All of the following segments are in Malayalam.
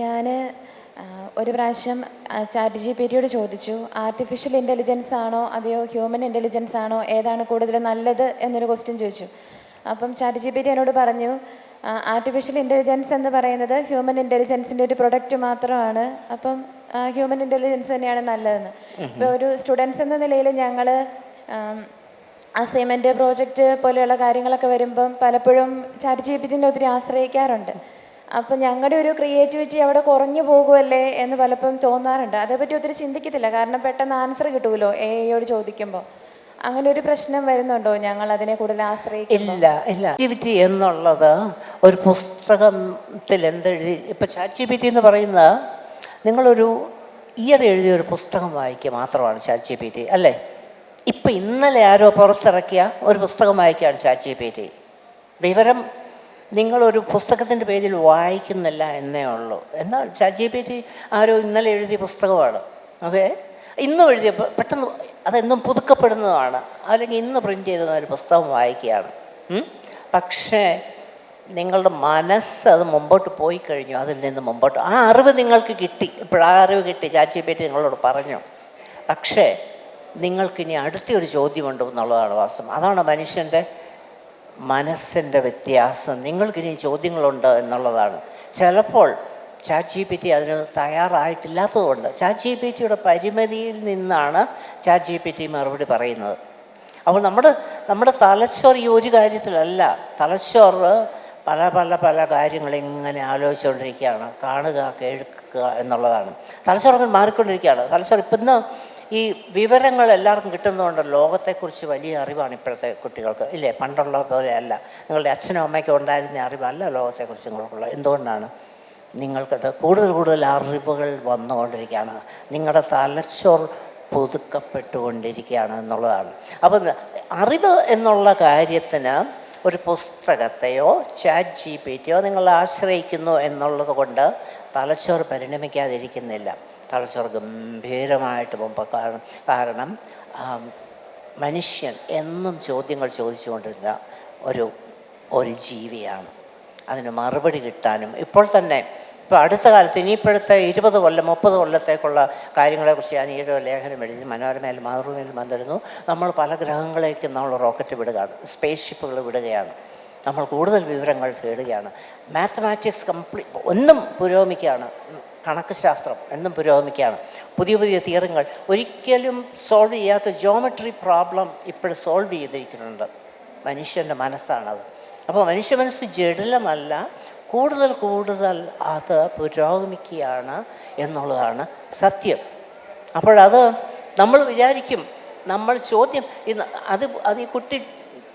ഞാൻ ഒരു പ്രാവശ്യം ചാറ്റ് ജി പി ടിയോട് ചോദിച്ചു. ആർട്ടിഫിഷ്യൽ ഇന്റലിജൻസ് ആണോ? അതെയോ ഹ്യൂമൻ ഇന്റലിജൻസ് ആണോ? ഏതാണ് കൂടുതൽ നല്ലത്? എന്നൊരു ക്വസ്റ്റ്യൻ ചോദിച്ചു. അപ്പം ചാറ്റ് ജി പി ടി എന്നോട് പറഞ്ഞു ആർട്ടിഫിഷ്യൽ ഇന്റലിജൻസ് എന്ന് പറയുന്നത് ഹ്യൂമൻ ഇന്റലിജൻസിന്റെ ഒരു പ്രൊഡക്റ്റ് മാത്രമാണ്. അപ്പം ഹ്യൂമൻ ഇന്റലിജൻസ് തന്നെയാണ് നല്ലതെന്ന്. ഇപ്പോൾ ഒരു സ്റ്റുഡൻസ് എന്ന നിലയിൽ ഞങ്ങൾ അസൈൻമെന്റ് പ്രോജക്റ്റ് പോലെയുള്ള കാര്യങ്ങളൊക്കെ വരുമ്പം പലപ്പോഴും ചാറ്റ് ജി പി ടിന്റെ ഒത്തിരി ആശ്രയിക്കാറുണ്ട്. അപ്പം ഞങ്ങളുടെ ഒരു ക്രിയേറ്റിവിറ്റി അവിടെ കുറഞ്ഞു പോകുമല്ലേ എന്ന് പലപ്പോഴും തോന്നാറുണ്ട്. അതേപ്പറ്റി ഒത്തിരി ചിന്തിക്കത്തില്ല. കാരണം പെട്ടെന്ന് ആൻസർ കിട്ടുമല്ലോ എ ഐയോട് ചോദിക്കുമ്പോൾ അങ്ങനെ ഒരു പ്രശ്നം വരുന്നുണ്ടോ? ഞങ്ങൾ അതിനെ കൂടുതൽ ആശ്രയിക്കും ഇല്ല ഇല്ല. ആക്ടിവിറ്റി എന്നുള്ളത് ഒരു പുസ്തകത്തിൽ എന്തെഴുതി ഇപ്പം ടി എന്ന് പറയുന്ന നിങ്ങളൊരു ഇയർ എഴുതിയ ഒരു പുസ്തകം വായിക്കുക മാത്രമാണ് ടി അല്ലേ? ഇപ്പം ഇന്നലെ ആരോ പുറത്തിറക്കിയ ഒരു പുസ്തകം വായിക്കുകയാണ് ടി വിവരം നിങ്ങളൊരു പുസ്തകത്തിന്റെ പേജിൽ വായിക്കുന്നില്ല എന്നേ ഉള്ളൂ. എന്നാൽ ചാറ്റ് ജി പി ടി ആരോ ഇന്നലെ എഴുതിയ പുസ്തകമാണ്. ഓക്കെ? ഇന്നും എഴുതിയ പെട്ടെന്ന് അതെന്നും പുതുക്കപ്പെടുന്നതാണ്. അല്ലെങ്കിൽ ഇന്ന് പ്രിന്റ് ചെയ്ത ഒരു പുസ്തകം വായിക്കുകയാണ്. പക്ഷേ നിങ്ങളുടെ മനസ്സ് അത് മുമ്പോട്ട് പോയി കഴിഞ്ഞു. അതിൽ നിന്ന് മുമ്പോട്ട് ആ അറിവ് നിങ്ങൾക്ക് കിട്ടി. ഇപ്പോൾ ആ അറിവ് കിട്ടി. ചാച്ചി പറ്റി നിങ്ങളോട് പറഞ്ഞു. പക്ഷേ നിങ്ങൾക്കിനി അടുത്തൊരു ചോദ്യമുണ്ട് എന്നുള്ളതാണ് വാസ്തവം. അതാണ് മനുഷ്യന്റെ മനസ്സിന്റെ വ്യത്യാസം. നിങ്ങൾക്കിനി ചോദ്യങ്ങളുണ്ട് എന്നുള്ളതാണ്. ചിലപ്പോൾ ചാറ്റ് ജി പി ടി അതിന് തയ്യാറായിട്ടില്ലാത്തതുകൊണ്ട് ചാറ്റ് ജി പി ടിയുടെ പരിമിതിയിൽ നിന്നാണ് ചാറ്റ് ജി പി ടി മറുപടി പറയുന്നത്. അപ്പോൾ നമ്മുടെ നമ്മുടെ തലച്ചോറ് ഈ ഒരു കാര്യത്തിലല്ല. തലച്ചോറ് പല പല പല കാര്യങ്ങൾ ഇങ്ങനെ ആലോചിച്ചുകൊണ്ടിരിക്കുകയാണ്. കാണുക കേൾക്കുക എന്നുള്ളതാണ്. തലച്ചോർ അങ്ങനെ മാറിക്കൊണ്ടിരിക്കുകയാണ്. തലച്ചോറ് ഇപ്പം ഇന്ന് ഈ വിവരങ്ങൾ എല്ലാവർക്കും കിട്ടുന്നതുകൊണ്ട് ലോകത്തെക്കുറിച്ച് വലിയ അറിവാണ് ഇപ്പോഴത്തെ കുട്ടികൾക്ക്. ഇല്ലേ? പണ്ടുള്ള പോലെയല്ല നിങ്ങളുടെ അച്ഛനും അമ്മയ്ക്കും ഉണ്ടായിരുന്ന അറിവല്ല ലോകത്തെക്കുറിച്ച് നിങ്ങൾക്കുള്ള. എന്തുകൊണ്ടാണ്? നിങ്ങൾക്കത് കൂടുതൽ കൂടുതൽ അറിവുകൾ വന്നുകൊണ്ടിരിക്കുകയാണ്. നിങ്ങളുടെ തലച്ചോർ പുതുക്കപ്പെട്ടുകൊണ്ടിരിക്കുകയാണ് എന്നുള്ളതാണ്. അപ്പം അറിവ് എന്നുള്ള കാര്യത്തിന് ഒരു പുസ്തകത്തെയോ ചാറ്റ് ജി പി ടിയോ നിങ്ങൾ ആശ്രയിക്കുന്നു എന്നുള്ളത് കൊണ്ട് തലച്ചോറ് പരിണമിക്കാതിരിക്കുന്നില്ല. തലച്ചോറ് ഗംഭീരമായിട്ട് മുമ്പ് കാരണം കാരണം മനുഷ്യൻ എന്നും ചോദ്യങ്ങൾ ചോദിച്ചുകൊണ്ടിരുന്ന ഒരു ഒരു ജീവിയാണ്. അതിന് മറുപടി കിട്ടാനും ഇപ്പോൾ തന്നെ ഇപ്പോൾ അടുത്ത കാലത്ത് ഇനിയിപ്പോഴത്തെ ഇരുപത് കൊല്ലം മുപ്പത് കൊല്ലത്തേക്കുള്ള കാര്യങ്ങളെക്കുറിച്ച് ഞാൻ ഈയൊരു ലേഖനം എഴുതി മനോരമയിൽ മാതൃഭൂമിയിൽ വന്നിരുന്നു. നമ്മൾ പല ഗ്രഹങ്ങളിലേക്കും നമ്മൾ റോക്കറ്റ് വിടുകയാണ് സ്പേസ് ഷിപ്പുകൾ വിടുകയാണ്. നമ്മൾ കൂടുതൽ വിവരങ്ങൾ തേടുകയാണ്. മാത്തമാറ്റിക്സ് കംപ്ലീറ്റ് ഒന്നും പുരോഗമിക്കുകയാണ്. കണക്ക് ശാസ്ത്രം എന്നും പുരോഗമിക്കുകയാണ്. പുതിയ പുതിയ തിയറിങ്ങൾ ഒരിക്കലും സോൾവ് ചെയ്യാത്ത ജോമെട്രി പ്രോബ്ലം ഇപ്പോൾ സോൾവ് ചെയ്തിരിക്കുന്നുണ്ട്. മനുഷ്യന്റെ മനസ്സാണത്. അപ്പോൾ മനുഷ്യ മനസ്സ് ജഡിലമല്ല കൂടുതൽ കൂടുതൽ അത് പുരോഗമിക്കുകയാണ് എന്നുള്ളതാണ് സത്യം. അപ്പോഴത് നമ്മൾ വിചാരിക്കും നമ്മൾ ചോദ്യം ഇന്ന് അത് അത് ഈ കുട്ടിക്ക്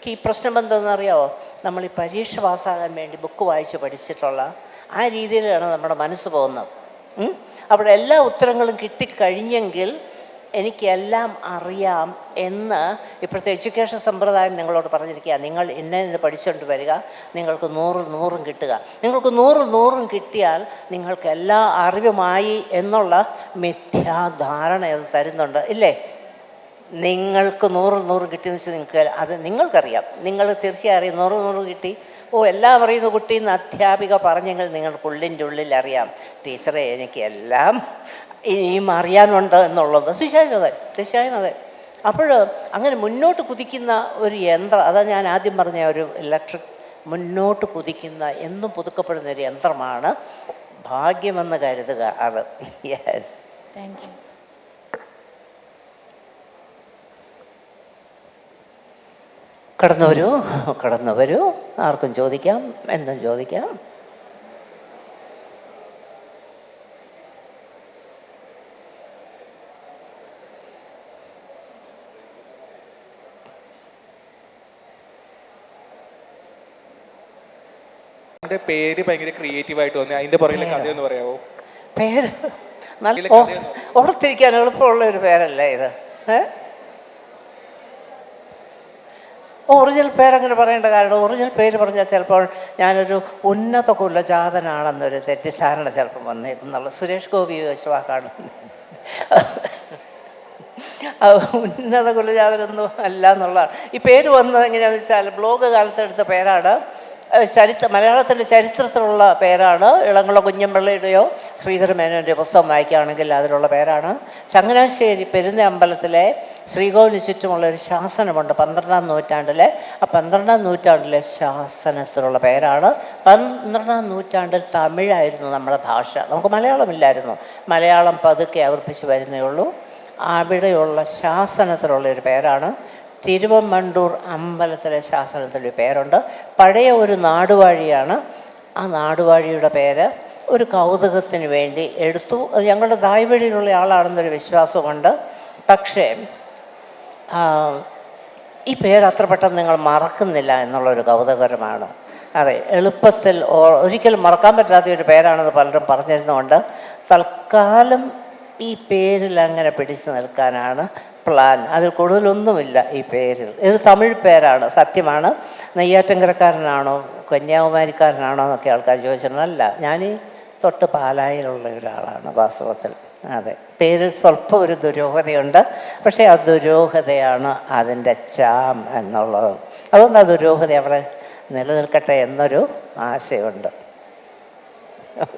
ഈ പ്രശ്നം എന്തെന്നറിയാമോ നമ്മൾ ഈ പരീക്ഷ പാസ്സാകാൻ വേണ്ടി ബുക്ക് വായിച്ച് പഠിച്ചിട്ടുള്ള ആ രീതിയിലാണ് നമ്മുടെ മനസ്സ് പോകുന്നത്? അവിടെ എല്ലാ ഉത്തരങ്ങളും കിട്ടിക്കഴിഞ്ഞെങ്കിൽ എനിക്കെല്ലാം അറിയാം എന്ന് ഇപ്പോഴത്തെ എഡ്യൂക്കേഷൻ സമ്പ്രദായം നിങ്ങളോട് പറഞ്ഞിരിക്കുക നിങ്ങൾ എന്നെ ഇന്ന് പഠിച്ചുകൊണ്ട് വരിക നിങ്ങൾക്ക് നൂറ് നൂറും കിട്ടുക. നിങ്ങൾക്ക് നൂറ് നൂറും കിട്ടിയാൽ നിങ്ങൾക്ക് എല്ലാ അറിവുമായി എന്നുള്ള മിഥ്യാധാരണ അത് തരുന്നുണ്ട്. ഇല്ലേ? നിങ്ങൾക്ക് നൂറ് നൂറ് കിട്ടിയെന്ന് വെച്ചാൽ നിങ്ങൾക്ക് അത് നിങ്ങൾക്കറിയാം. നിങ്ങൾ തീർച്ചയായും അറിയാം. നൂറ് നൂറ് കിട്ടി. ഓ എല്ലാം അറിയുന്ന കുട്ടി എന്ന് അധ്യാപിക പറഞ്ഞെങ്കിൽ നിങ്ങൾക്ക് ഉള്ളിന്റെ ഉള്ളിൽ അറിയാം. ടീച്ചറെ എനിക്ക് എല്ലാം ഇനിയും അറിയാനുണ്ട് എന്നുള്ളത്. തീർച്ചയായും അതെ. തീർച്ചയായും അതെ. അപ്പോൾ അങ്ങനെ മുന്നോട്ട് കുതിക്കുന്ന ഒരു യന്ത്രം അതാ ഞാൻ ആദ്യം പറഞ്ഞ ഒരു ഇലക്ട്രിക് മുന്നോട്ട് കുതിക്കുന്ന എന്നും പുതുക്കപ്പെടുന്ന ഒരു യന്ത്രമാണ്. ഭാഗ്യമെന്ന് കരുതുക. അത്. യെസ് താങ്ക് യു കടന്നു വരൂ കടന്നു വരൂ ആർക്കും ചോദിക്കാം. എന്തും ചോദിക്കാം. അതിന്റെ പേര് ഭയങ്കര ക്രിയേറ്റീവ് ആയിട്ട് തോന്നി അതിന്റെ പുറകിലെ കഥ എന്ന് പറയാവോ? പേര്? നല്ല ഓർത്തിരിക്കാൻ എളുപ്പമുള്ള ഒരു പേരല്ലേ ഇത്? ഏ? ഒറിജിനൽ പേരങ്ങനെ പറയേണ്ട കാരണം ഒറിജിനൽ പേര് പറഞ്ഞാൽ ചിലപ്പോൾ ഞാനൊരു ഉന്നത കുലജാതനാണെന്നൊരു തെറ്റിദ്ധാരണ ചിലപ്പോൾ വന്നേക്കുന്നുള്ള സുരേഷ് ഗോപി വിശ്വാക്കാണ് ഉന്നത കുലജാതനൊന്നും അല്ല എന്നുള്ളതാണ്. ഈ പേര് വന്നത് എങ്ങനെയാണെന്ന് വെച്ചാൽ ബ്ലോഗ് കാലത്തെടുത്ത പേരാണ്. ചരിത്ര മലയാളത്തിന്റെ ചരിത്രത്തിലുള്ള പേരാണ്. ഇളങ്കുളം കുഞ്ഞമ്പിള്ളയുടെയോ ശ്രീധര മേനോന്റെ പുസ്തകം വായിക്കുകയാണെങ്കിൽ അതിലുള്ള പേരാണ്. ചങ്ങനാശ്ശേരി പെരുന്ന അമ്പലത്തിലെ ശ്രീകോവിന് ചുറ്റുമുള്ള ഒരു ശാസനമുണ്ട് പന്ത്രണ്ടാം നൂറ്റാണ്ടിലെ. ആ പന്ത്രണ്ടാം നൂറ്റാണ്ടിലെ ശാസനത്തിലുള്ള പേരാണ്. പന്ത്രണ്ടാം നൂറ്റാണ്ടിൽ തമിഴായിരുന്നു നമ്മുടെ ഭാഷ. നമുക്ക് മലയാളമില്ലായിരുന്നു. മലയാളം പതുക്കെ അവർപ്പിച്ച് വരുന്നേ ഉള്ളൂ. അവിടെയുള്ള ശാസനത്തിലുള്ള ഒരു പേരാണ് തിരുവമ്മണ്ടൂർ അമ്പലത്തിലെ ശാസനത്തിന്റെ പേരുണ്ട്. പഴയ ഒരു നാടുവാഴിയാണ്. ആ നാടുവാഴിയുടെ പേര് ഒരു കൗതുകത്തിന് വേണ്ടി എടുത്തു. അത് ഞങ്ങളുടെ തായ്വഴിയിലുള്ള ആളാണെന്നൊരു വിശ്വാസമുണ്ട്. പക്ഷേ ഈ പേര് അത്ര പെട്ടെന്ന് നിങ്ങൾ മറക്കുന്നില്ല എന്നുള്ളൊരു കൗതുകരമാണ്. അതെ എളുപ്പത്തിൽ ഒരിക്കലും മറക്കാൻ പറ്റാത്ത ഒരു പേരാണെന്ന് പലരും പറഞ്ഞിരുന്നുകൊണ്ട് തൽക്കാലം ഈ പേരിൽ അങ്ങനെ പിടിച്ചു നിൽക്കാനാണ് പ്ലാൻ. അതിൽ കൂടുതലൊന്നുമില്ല ഈ പേരിൽ. ഇത് തമിഴ് പേരാണ് സത്യമാണ്. നെയ്യാറ്റങ്കരക്കാരനാണോ കന്യാകുമാരിക്കാരനാണോ എന്നൊക്കെ ആൾക്കാർ ചോദിച്ചിട്ടുണ്ട്. അല്ല ഞാൻ തൊട്ട് പാലായിലുള്ള ഒരാളാണ് വാസ്തവത്തിൽ. അതെ. പേരിൽ സ്വല്പം ഒരു ദുരോഹതയുണ്ട്. പക്ഷേ ആ ദുരോഹതയാണ് അതിന്റെ ചാം എന്നുള്ളത്. അതുകൊണ്ട് ആ ദുരോഹത അവിടെ നിലനിൽക്കട്ടെ എന്നൊരു ആശയമുണ്ട്.